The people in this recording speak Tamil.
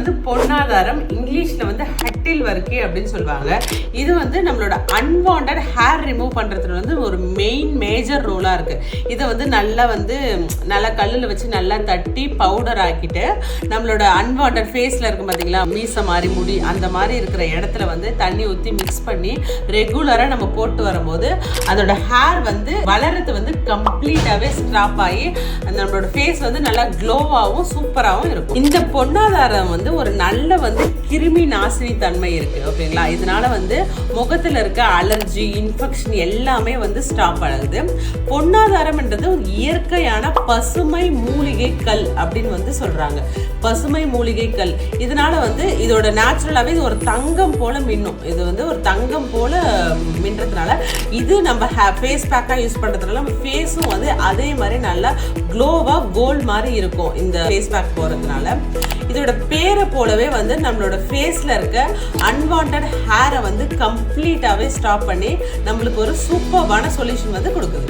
வந்து பொன்னாதாரம் இங்கிலீஷில் வந்து ஹட்டில் வர்க்கி அப்படின்னு சொல்லுவாங்க. இது வந்து நம்மளோட அன்வான்ட் ஹேர் ரிமூவ் பண்ணுறதுல வந்து ஒரு மெயின் மேஜர் ரோலாக இருக்குது இதை வந்து நல்லா வந்து நல்லா கல்லில் வச்சு நல்லா தட்டி பவுடர் ஆக்கிட்டு நம்மளோட அன்வான்ட் ஃபேஸில் இருக்கும் பார்த்தீங்களா மீசை மாதிரி முடி அந்த மாதிரி இருக்கிற இடத்துல வந்து தண்ணி ஊற்றி மிக்ஸ் பண்ணி ரெகுலராக நம்ம போட்டு வரும்போது அதோட ஹேர் வந்து வளர்றது வந்து கம்ப்ளீட்டாகவே ஸ்டாப் ஆகி நம்மளோட ஃபேஸ் வந்து நல்லா க்ளோவாகவும் சூப்பராகவும் இருக்கும். இந்த பொன்னாதாரம் வந்து ஒரு நல்ல வந்து கிருமி நாசினி தன்மை இருக்கு ஓகேங்களா? இதனால வந்து முகத்துல இருக்க அலர்ஜி இன்ஃபெக்ஷன் எல்லாமே வந்து ஸ்டாப் ஆகுது. பொன்னாதாரம்ன்றது ஒரு இயற்கையான பசுமை மூலிகை கல் அப்படின்னு வந்து சொல்றாங்க. பசுமை மூலிகை கல் இதனால வந்து இதோட நேச்சுரலாகவே இது ஒரு தங்கம் போல மின்னும். இது வந்து ஒரு தங்கம் போல மின்றதுனால இது நம்ம ஃபேஸ் பேக்காக யூஸ் பண்ணுறதுனால நம்ம ஃபேஸும் வந்து அதே மாதிரி நல்லா க்ளோவாக கோல்ட் மாதிரி இருக்கும் இந்த ஃபேஸ் பேக் போகிறதுனால இதோட பேர் போலவே வந்து நம்மளோட ஃபேஸில் இருக்க அன்வான்ட் ஹேரை வந்து கம்ப்ளீட்டாகவே ஸ்டாப் பண்ணி நம்மளுக்கு ஒரு சூப்பர்வான சொல்யூஷன் வந்து கொடுக்குது.